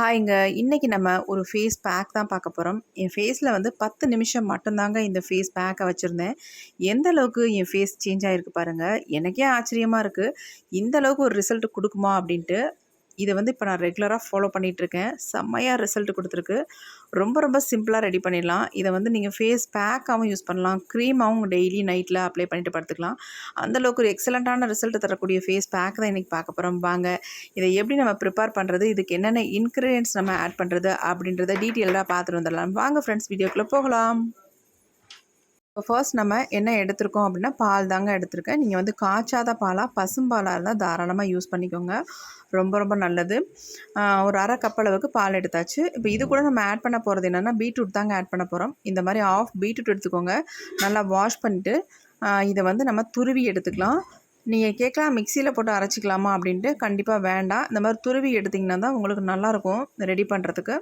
ஹாய்ங்க. இன்றைக்கி நம்ம ஒரு ஃபேஸ் பேக் தான் பார்க்க போகிறோம் என் ஃபேஸில் வந்து பத்து நிமிஷம் மட்டும்தாங்க இந்த ஃபேஸ் பேக்கை வச்சுருந்தேன். எந்த அளவுக்கு என் ஃபேஸ் சேஞ்ச் ஆகிருக்கு பாருங்கள் எனக்கே ஆச்சரியமாக இருக்குது இந்த அளவுக்கு ஒரு ரிசல்ட் கொடுக்குமா அப்படின்ட்டு இதை வந்து இப்போ நான் ரெகுலராக ஃபாலோ பண்ணிகிட்ருக்கேன் செம்மையாக ரிசல்ட் கொடுத்துருக்கு. ரொம்ப ரொம்ப சிம்பிளாக ரெடி பண்ணிடலாம். இதை வந்து நீங்கள் ஃபேஸ் பேக்காகவும் யூஸ் பண்ணலாம். க்ரீமாகவும் டெய்லி நைட்டில் அப்ளை பண்ணிட்டு படுத்துக்கலாம். அந்தளவுக்கு ஒரு எக்ஸலண்ட்டான ரிசல்ட் தரக்கூடிய ஃபேஸ் பேக் தான் இன்றைக்கி பார்க்க போகிறோம் வாங்க இதை எப்படி நம்ம ப்ரிப்பேர் பண்ணுறது இதுக்கு என்னென்ன இன்க்ரீடியன்ஸ் நம்ம ஆட் பண்ணுறது அப்படின்றத டீட்டெயிலாக பார்த்துட்டு வந்துடலாம். வாங்க ஃப்ரெண்ட்ஸ் வீடியோக்குள்ளே போகலாம். இப்போ ஃபர்ஸ்ட் நம்ம என்ன எடுத்திருக்கோம் அப்படின்னா பால் தாங்க எடுத்திருக்கேன். நீங்கள் வந்து காய்ச்சாத பாலாக பசும்பாலாக இருந்தால் தாராளமாக யூஸ் பண்ணிக்கோங்க. ரொம்ப ரொம்ப நல்லது. ஒரு அரை கப் அளவுக்கு பால் எடுத்தாச்சு. இப்போ இது கூட நம்ம ஆட் பண்ண போகிறது என்னென்னா பீட்ரூட் தாங்க ஆட் பண்ண போகிறோம் இந்த மாதிரி ஆஃப் பீட்ரூட் எடுத்துக்கோங்க. நல்லா வாஷ் பண்ணிட்டு இதை வந்து நம்ம துருவி எடுத்துக்கலாம். நீங்கள் கேட்கலாம் மிக்சியில் போட்டு அரைச்சிக்கலாமா அப்படின்ட்டு கண்டிப்பாக வேண்டாம். இந்த மாதிரி துருவி எடுத்திங்கன்னா தான் உங்களுக்கு நல்லாயிருக்கும் ரெடி பண்ணுறதுக்கு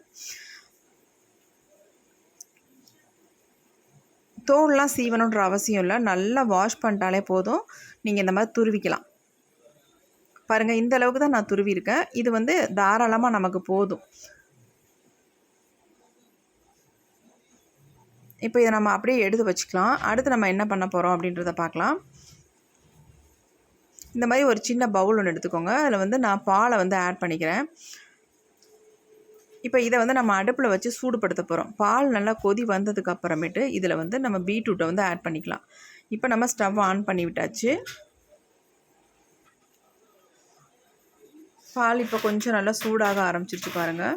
தோல்லாம் சீவணுன்ற அவசியம் இல்லை. நல்லா வாஷ் பண்ணிட்டாலே போதும். நீங்கள் இந்த மாதிரி துருவிக்கலாம். பாருங்கள் இந்த அளவுக்கு தான் நான் துருவிருக்கேன் இது வந்து தாராளமாக நமக்கு போதும். இப்போ இதை நம்ம அப்படியே எடுத்து வச்சுக்கலாம். அடுத்து நம்ம என்ன பண்ண போகிறோம் அப்படின்றத பார்க்கலாம். இந்த மாதிரி ஒரு சின்ன பவுல் ஒன்று எடுத்துக்கோங்க. அதில் வந்து நான் பாலை வந்து ஆட் பண்ணிக்கிறேன். இப்போ இதை வந்து நம்ம அடுப்பில் வச்சு சூடுபடுத்த போகிறோம் பால் நல்லா கொதி வந்ததுக்கு அப்புறமேட்டு இதில் வந்து நம்ம பீட்ரூட்டை வந்து ஆட் பண்ணிக்கலாம். இப்போ நம்ம ஸ்டவ் ஆன் பண்ணி விட்டாச்சு. பால் இப்போ கொஞ்சம் நல்லா சூடாக ஆரம்பிச்சிருச்சு பாருங்கள்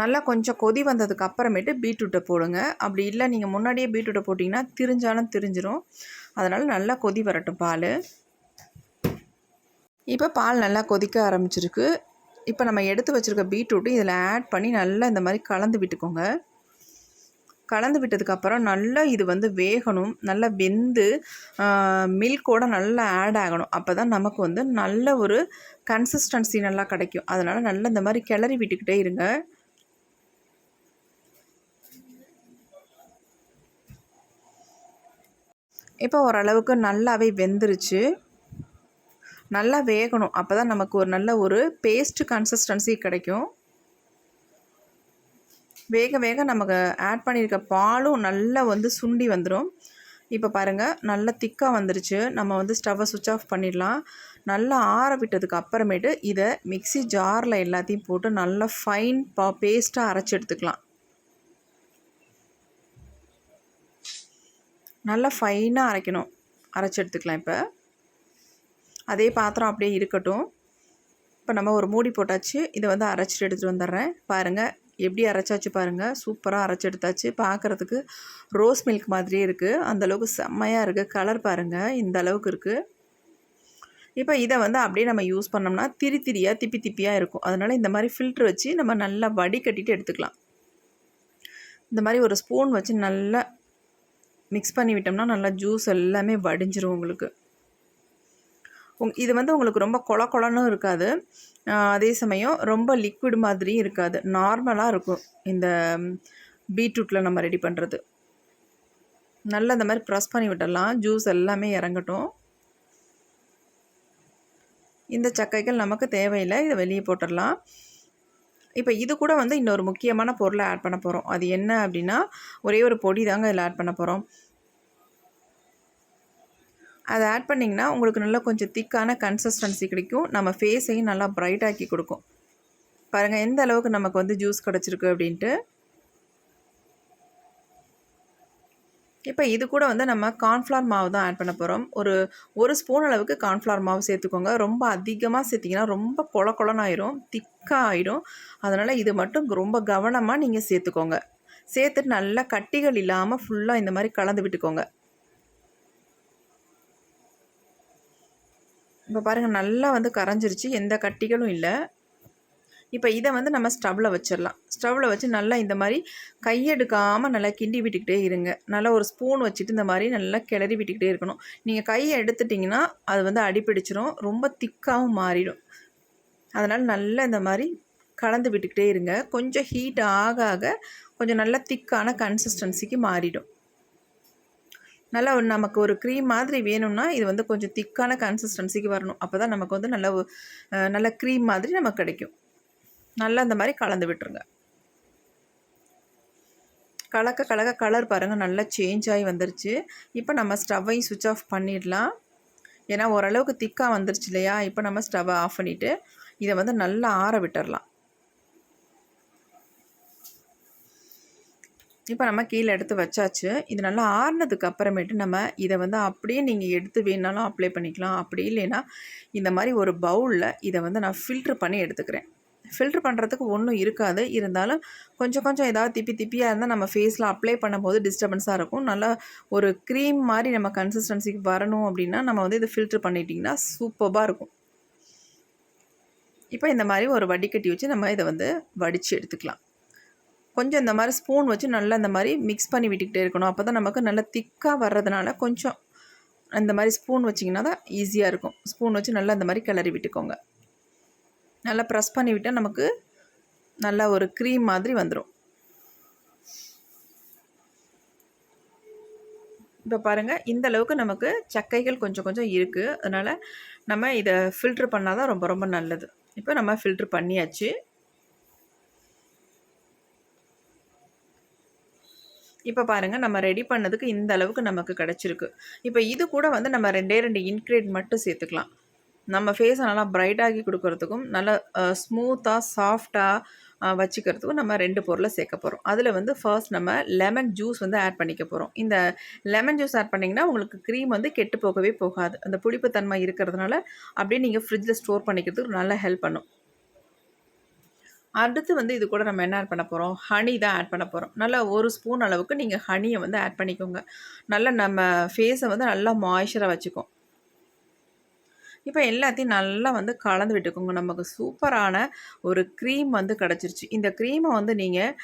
நல்லா கொஞ்சம் கொதி வந்ததுக்கு அப்புறமேட்டு பீட்ரூட்டை போடுங்க. அப்படி இல்லை நீங்கள் முன்னாடியே பீட்ரூட்டை போட்டிங்கன்னா திரிஞ்சாலும் திரிஞ்சிரும். அதனால் நல்லா கொதி வரட்டும் பால். இப்போ பால் நல்லா கொதிக்க ஆரம்பிச்சிருக்கு. இப்போ நம்ம எடுத்து வச்சுருக்க பீட்ரூட்டு இதில் ஆட் பண்ணி நல்லா இந்த மாதிரி கலந்து விட்டுக்கோங்க. கலந்து விட்டதுக்கப்புறம் நல்லா இது வந்து வேகணும். நல்லா வெந்து மில்கோட நல்லா ஆட் ஆகணும். அப்போ தான் நமக்கு வந்து நல்ல ஒரு கன்சிஸ்டன்சி நல்லா கிடைக்கும். அதனால் நல்லா இந்த மாதிரி கிளறி விட்டுக்கிட்டே இருங்க. இப்போ ஓரளவுக்கு நல்லாவே வெந்துருச்சு. நல்லா வேகணும். அப்போ தான் நமக்கு ஒரு நல்ல ஒரு பேஸ்ட் கன்சிஸ்டன்சி கிடைக்கும். வேக வேக நமக்கு ஆட் பண்ணியிருக்க பாலும் நல்லா வந்து சுண்டி வந்துடும் இப்போ பாருங்கள் நல்லா திக்காக வந்துருச்சு. நம்ம வந்து ஸ்டவ்வை சுவிட்ச் ஆஃப் பண்ணிடலாம். நல்லா ஆற விட்டதுக்கு அப்புறமேட்டு இதை மிக்சி ஜாரில் எல்லாத்தையும் போட்டு நல்லா ஃபைன் பா பேஸ்ட்டாக அரைச்சி எடுத்துக்கலாம். நல்லா ஃபைனாக அரைக்கணும். அரைச்சி எடுத்துக்கலாம் இப்போ. அதே பாத்திரம் அப்படியே இருக்கட்டும். இப்போ நம்ம ஒரு மூடி போட்டாச்சு. இதை வந்து அரைச்சிட்டு எடுத்துகிட்டு வந்துடுறேன். பாருங்கள் எப்படி அரைச்சாச்சு பாருங்கள் சூப்பராக அரைச்சி எடுத்தாச்சு. பார்க்குறதுக்கு ரோஸ் மில்க் மாதிரியே இருக்குது அந்தளவுக்கு செம்மையாக இருக்குது கலர் பாருங்கள் இந்த அளவுக்கு இருக்குது இப்போ இதை வந்து அப்படியே நம்ம யூஸ் பண்ணோம்னா திரி திரியாக திப்பி திப்பியாக இருக்கும். அதனால் இந்த மாதிரி ஃபில்ட்ரு வச்சு நம்ம நல்லா வடிகட்டிட்டு எடுத்துக்கலாம். இந்த மாதிரி ஒரு ஸ்பூன் வச்சு நல்லா மிக்ஸ் பண்ணி விட்டோம்னா நல்லா ஜூஸ் எல்லாமே வடிஞ்சிரும் உங்களுக்கு. உங் இது வந்து உங்களுக்கு ரொம்ப கொல கொலன்னு இருக்காது. அதே சமயம் ரொம்ப லிக்விட் மாதிரியும் இருக்காது. நார்மலாக இருக்கும் இந்த பீட்ரூட்டில் நம்ம ரெடி பண்ணுறது நல்லா இந்த மாதிரி ப்ரெஸ் பண்ணி விட்டுடலாம். ஜூஸ் எல்லாமே இறங்கட்டும். இந்த சக்கைகள் நமக்கு தேவையில்லை. இதை வெளியே போட்டுடலாம். இப்போ இது கூட வந்து இன்னொரு முக்கியமான பொருளை ஆட் பண்ண போகிறோம் அது என்ன அப்படின்னா ஒரே ஒரு பொடி தாங்க இதில் ஆட் பண்ண போகிறோம் அதை ஆட் பண்ணிங்கன்னா உங்களுக்கு நல்லா கொஞ்சம் திக்கான கன்சிஸ்டன்சி கிடைக்கும். நம்ம ஃபேஸையும் நல்லா ப்ரைட்டாக்கி கொடுக்கும். பாருங்கள் எந்த அளவுக்கு நமக்கு வந்து ஜூஸ் கிடச்சிருக்கு அப்படின்ட்டு. இப்போ இது கூட வந்து நம்ம கார்ன்ஃப்ளவர் மாவு தான் ஆட் பண்ண போகிறோம் ஒரு ஒரு ஸ்பூன் அளவுக்கு கார்ன்ஃப்ளவர் மாவு சேர்த்துக்கோங்க. ரொம்ப அதிகமாக சேர்த்திங்கன்னா ரொம்ப கொல கொலன்னு ஆயிரும் திக்காக ஆயிடும். அதனால் இது மட்டும் ரொம்ப கவனமாக நீங்கள் சேர்த்துக்கோங்க. சேர்த்துட்டு நல்லா கட்டிகள் இல்லாமல் ஃபுல்லாக இந்த மாதிரி கலந்து விட்டுக்கோங்க. இப்போ பாருங்கள் நல்லா வந்து கரைஞ்சிருச்சு. எந்த கட்டிகளும் இல்லை. இப்போ இதை வந்து நம்ம ஸ்டவ்வில் வச்சிடலாம் ஸ்டவ்வில் வச்சு நல்லா இந்த மாதிரி கையெடுக்காமல் நல்லா கிண்டி விட்டுக்கிட்டே இருங்க. நல்லா ஒரு ஸ்பூன் வச்சுட்டு இந்த மாதிரி நல்லா கிளறி விட்டுக்கிட்டே இருக்கணும். நீங்கள் கையை எடுத்துட்டிங்கன்னா அது வந்து அடிப்பிடிச்சிரும் ரொம்ப திக்காகவும் மாறிடும். அதனால் நல்லா இந்த மாதிரி கலந்து விட்டுக்கிட்டே இருங்க. கொஞ்சம் ஹீட் ஆக ஆக கொஞ்சம் நல்லா திக்கான கன்சிஸ்டன்சிக்கு மாறிடும். நல்லா ஒரு நமக்கு ஒரு க்ரீம் மாதிரி வேணும்னா இது வந்து கொஞ்சம் திக்கான கன்சிஸ்டன்சிக்கு வரணும். அப்போ தான் நமக்கு வந்து நல்ல நல்ல க்ரீம் மாதிரி நமக்கு கிடைக்கும். நல்லா இந்த மாதிரி கலந்து விட்டுருங்க. கலக்க கலக்க கலர் பாருங்கள் நல்லா சேஞ்ச் ஆகி வந்துருச்சு. இப்போ நம்ம ஸ்டவ்வையும் சுவிட்ச் ஆஃப் பண்ணிடலாம். ஏன்னா ஓரளவுக்கு திக்காக வந்துருச்சு இல்லையா? இப்போ நம்ம ஸ்டவ்வை ஆஃப் பண்ணிவிட்டு இதை வந்து நல்லா ஆற விட்டுடலாம் இப்போ நம்ம கீழே எடுத்து வச்சாச்சு. இது நல்லா ஆறுனதுக்கு அப்புறமேட்டு நம்ம இதை வந்து அப்படியே நீங்கள் எடுத்து வேணாலும் அப்ளை பண்ணிக்கலாம். அப்படி இல்லைன்னா இந்த மாதிரி ஒரு பவுலில் இதை வந்து நான் ஃபில்ட்ரு பண்ணி எடுத்துக்கிறேன். ஃபில்ட்ரு பண்ணுறதுக்கு ஒன்றும் இருக்காது. இருந்தாலும் கொஞ்சம் கொஞ்சம் ஏதாவது திப்பி திப்பியாக இருந்தால் நம்ம ஃபேஸில் அப்ளை பண்ணும்போது டிஸ்டர்பன்ஸாக இருக்கும். நல்லா ஒரு க்ரீம் மாதிரி நம்ம கன்சிஸ்டன்சிக்கு வரணும் அப்படின்னா நம்ம வந்து இதை ஃபில்ட்ரு பண்ணிட்டிங்கன்னா சூப்பராக இருக்கும். இப்போ இந்த மாதிரி ஒரு வடிகட்டி வச்சு நம்ம இதை வந்து வடித்து எடுத்துக்கலாம். கொஞ்சம் இந்த மாதிரி ஸ்பூன் வச்சு நல்லா இந்த மாதிரி மிக்ஸ் பண்ணி விட்டுக்கிட்டே இருக்கணும். அப்போ தான் நமக்கு நல்லா திக்காக வர்றதுனால கொஞ்சம் இந்த மாதிரி ஸ்பூன் வச்சிங்கன்னா தான் ஈஸியாக இருக்கும். ஸ்பூன் வச்சு நல்லா இந்த மாதிரி கிளறி விட்டுக்கோங்க. நல்லா ப்ரெஸ் பண்ணி விட்டால் நமக்கு நல்லா ஒரு க்ரீம் மாதிரி வந்துடும் இப்போ பாருங்கள் இந்த அளவுக்கு நமக்கு சக்கைகள் கொஞ்சம் கொஞ்சம் இருக்குது அதனால் நம்ம இதை ஃபில்ட்ரு பண்ணால் தான் ரொம்ப ரொம்ப நல்லது. இப்போ நம்ம ஃபில்ட்ரு பண்ணியாச்சு. இப்போ பாருங்கள் நம்ம ரெடி பண்ணதுக்கு இந்த அளவுக்கு நமக்கு கிடச்சிருக்கு. இப்போ இது கூட வந்து நம்ம ரெண்டே ரெண்டு இன்க்ரீட் மட்டும் சேர்த்துக்கலாம். நம்ம ஃபேஸை நல்லா பிரைட்டாகி கொடுக்கறதுக்கும் நல்லா ஸ்மூத்தாக சாஃப்டாக வச்சுக்கிறதுக்கும் நம்ம ரெண்டு பொருளை சேர்க்க போகிறோம் அதில் வந்து ஃபர்ஸ்ட் நம்ம லெமன் ஜூஸ் வந்து ஆட் பண்ணிக்க போகிறோம் இந்த லெமன் ஜூஸ் ஆட் பண்ணிங்கன்னா உங்களுக்கு க்ரீம் வந்து கெட்டு போகவே போகாது. அந்த புளிப்புத்தன்மை இருக்கிறதுனால அப்படியே நீங்கள் ஃப்ரிட்ஜில் ஸ்டோர் பண்ணிக்கிறதுக்கு நல்லா ஹெல்ப் பண்ணும். அடுத்து வந்து இது கூட நம்ம என்ன ஆட் பண்ண போகிறோம் ஹனி தான் ஆட் பண்ண போகிறோம் நல்லா ஒரு ஸ்பூன் அளவுக்கு நீங்கள் ஹனியை வந்து ஆட் பண்ணிக்கோங்க. நல்லா நம்ம ஃபேஸை வந்து நல்லா மாய்ச்சராக வச்சுக்கும். இப்போ எல்லாத்தையும் நல்லா வந்து கலந்து விட்டுக்கோங்க. நமக்கு சூப்பரான ஒரு க்ரீம் வந்து கிடச்சிருச்சு. இந்த க்ரீமை வந்து நீங்கள்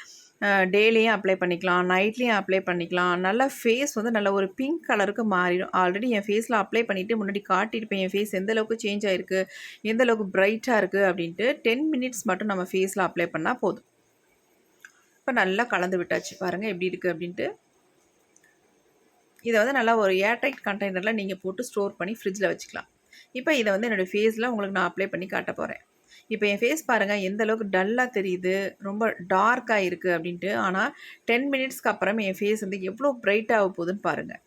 டெய்லியும் அப்ளை பண்ணிக்கலாம் நைட்லேயும் அப்ளை பண்ணிக்கலாம். நல்லா ஃபேஸ் வந்து நல்ல ஒரு பிங்க் கலருக்கு மாறிடும். ஆல்ரெடி என் ஃபேஸில் அப்ளை பண்ணிவிட்டு முன்னாடி காட்டியிருப்பேன். என் ஃபேஸ் எந்த அளவுக்கு சேஞ்ச் ஆகிருக்கு எந்த அளவுக்கு பிரைட்டாக இருக்குது அப்படின்ட்டு டென் மினிட்ஸ் மட்டும் நம்ம ஃபேஸில் அப்ளை பண்ணால் போதும். இப்போ நல்லா கலந்து விட்டாச்சு. பாருங்கள் எப்படி இருக்குது அப்படின்ட்டு. இதை வந்து நல்லா ஒரு ஏர்டைட் கண்டெய்னரில் நீங்கள் போட்டு ஸ்டோர் பண்ணி ஃப்ரிட்ஜில் வச்சுக்கலாம். இப்போ இதை வந்து என்னோடய ஃபேஸில் உங்களுக்கு நான் அப்ளை பண்ணி காட்ட போகிறேன் இப்போ என் ஃபேஸ் பாருங்கள் எந்த அளவுக்கு டல்லாக தெரியுது ரொம்ப டார்க்காக இருக்குது அப்படின்ட்டு. ஆனால் டென் மினிட்ஸ்க்கு அப்புறம் என் ஃபேஸ் வந்து எவ்வளோ பிரைட்டாக போகுதுன்னு பாருங்கள்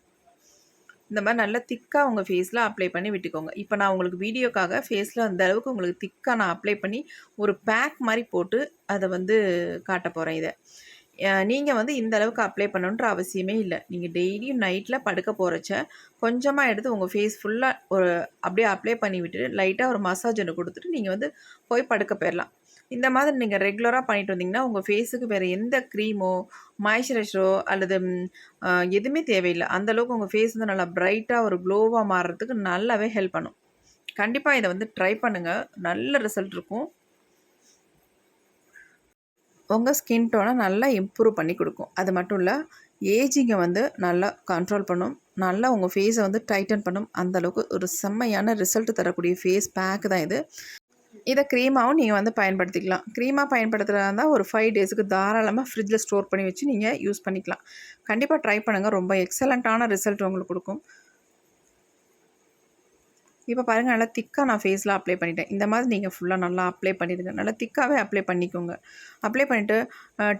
இந்த மாதிரி நல்லா திக்காக உங்கள் ஃபேஸில் அப்ளை பண்ணி விட்டுக்கோங்க. இப்போ நான் உங்களுக்கு வீடியோக்காக ஃபேஸில் அந்த அளவுக்கு உங்களுக்கு திக்காக நான் அப்ளை பண்ணி ஒரு பேக் மாதிரி போட்டு அதை வந்து காட்ட போகிறேன் இதை. நீங்கள் வந்து இந்த அளவுக்கு அப்ளை பண்ணணுன்ற அவசியமே இல்லை. நீங்கள் டெய்லியும் நைட்டில் படுக்க போகிறச்ச கொஞ்சமாக எடுத்து உங்கள் ஃபேஸ் ஃபுல்லாக ஒரு அப்படியே அப்ளை பண்ணி விட்டுட்டு லைட்டாக ஒரு மசாஜ் ஒன்று கொடுத்துட்டு நீங்கள் வந்து போய் படுக்க போயிடலாம் இந்த மாதிரி நீங்கள் ரெகுலராக பண்ணிட்டு வந்தீங்கன்னா உங்கள் ஃபேஸுக்கு வேறு எந்த க்ரீமோ மாய்ஸ்சரைசரோ அல்லது எதுவுமே தேவையில்லை. அந்த அளவுக்கு உங்கள் ஃபேஸ் வந்து நல்லா பிரைட்டாக ஒரு க்ளோவாக மாறுறதுக்கு நல்லாவே ஹெல்ப் பண்ணும். கண்டிப்பாக இதை வந்து ட்ரை பண்ணுங்கள் நல்ல ரிசல்ட் இருக்கும். உங்கள் ஸ்கின் டோனை நல்லா இம்ப்ரூவ் பண்ணி கொடுக்கும். அது மட்டும் இல்லை ஏஜிங்கை வந்து நல்லா கண்ட்ரோல் பண்ணும். நல்லா உங்கள் ஃபேஸை வந்து டைட்டன் பண்ணும். அந்தளவுக்கு ஒரு செம்மையான ரிசல்ட் தரக்கூடிய ஃபேஸ் பேக் தான் இது. இதை க்ரீமாகவும் நீங்கள் வந்து பயன்படுத்திக்கலாம். க்ரீமாக பயன்படுத்துகிறதா இருந்தால் ஒரு ஃபைவ் டேஸுக்கு தாராளமாக ஃப்ரிட்ஜில் ஸ்டோர் பண்ணி வச்சு நீங்கள் யூஸ் பண்ணிக்கலாம். கண்டிப்பாக ட்ரை பண்ணுங்கள் ரொம்ப எக்ஸலண்ட்டான ரிசல்ட் உங்களுக்கு கொடுக்கும். இப்போ பாருங்கள் நல்லா திக்காக நான் ஃபேஸில் அப்ளை பண்ணிட்டேன். இந்த மாதிரி நீங்கள் ஃபுல்லாக நல்லா அப்ளை பண்ணிடுங்க. நல்லா திக்காகவே அப்ளை பண்ணிக்கோங்க. அப்ளை பண்ணிவிட்டு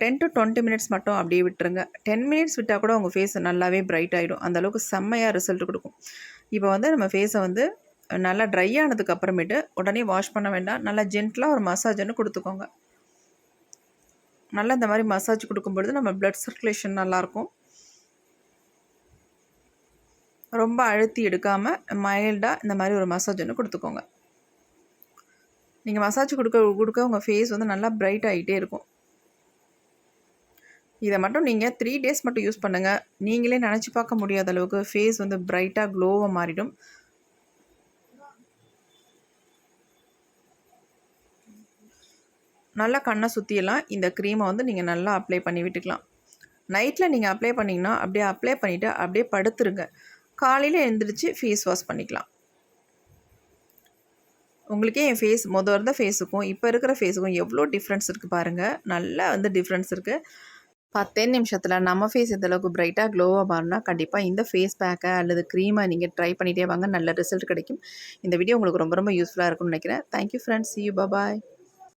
டென் டு டுவெண்ட்டி மினிட்ஸ் மட்டும் அப்படியே விட்டுருங்க. டென் மினிட்ஸ் விட்டால் கூட உங்கள் ஃபேஸ் நல்லாவே பிரைட் ஆகிடும் அந்தளவுக்கு செம்மையாக ரிசல்ட் கொடுக்கும். இப்போ வந்து நம்ம ஃபேஸை வந்து நல்லா ட்ரை ஆனதுக்கு அப்புறமேட்டு உடனே வாஷ் பண்ண வேண்டாம். நல்லா ஜென்டலாக ஒரு மசாஜ்னு கொடுத்துக்கோங்க. நல்லா இந்த மாதிரி மசாஜ் கொடுக்கும்பொழுது நம்ம பிளட் சர்க்குலேஷன் நல்லாயிருக்கும் ரொம்ப அழுத்தி எடுக்காமல் மைல்டாக இந்த மாதிரி ஒரு மசாஜ் ஒன்று கொடுத்துக்கோங்க. நீங்கள் மசாஜ் கொடுக்க கொடுக்க உங்கள் ஃபேஸ் வந்து நல்லா பிரைட் ஆகிட்டே இருக்கும். இதை மட்டும் நீங்கள் த்ரீ டேஸ் மட்டும் யூஸ் பண்ணுங்கள் நீங்களே நினச்சி பார்க்க முடியாத அளவுக்கு ஃபேஸ் வந்து பிரைட்டாக க்ளோவாக மாறிடும். நல்லா கண்ணை சுற்றியெல்லாம் இந்த க்ரீமை வந்து நீங்கள் நல்லா அப்ளை பண்ணி விட்டுக்கலாம். நைட்டில் நீங்கள் அப்ளை பண்ணிங்கன்னா அப்படியே அப்ளை பண்ணிவிட்டு அப்படியே படுத்துருங்க. காலையில் எழுந்திரிச்சு ஃபேஸ் வாஷ் பண்ணிக்கலாம். உங்களுக்கே என் ஃபேஸ் மொதல் இருந்த ஃபேஸுக்கும் இப்போ இருக்கிற ஃபேஸுக்கும் எவ்வளோ டிஃப்ரென்ஸ் இருக்குது பாருங்கள் நல்லா வந்து டிஃப்ரென்ஸ் இருக்குது பத்தே நிமிஷத்தில் நம்ம ஃபேஸ் எந்தளவுக்கு பிரைட்டாக க்ளோவாக மாறினா கண்டிப்பாக இந்த ஃபேஸ் பேக்கை அல்லது க்ரீமை நீங்கள் ட்ரை பண்ணிகிட்டே வாங்க. நல்ல ரிசல்ட் கிடைக்கும். இந்த வீடியோ உங்களுக்கு ரொம்ப ரொம்ப யூஸ்ஃபுல்லாக இருக்கும்னு நினைக்கிறேன். Thank you friends you bye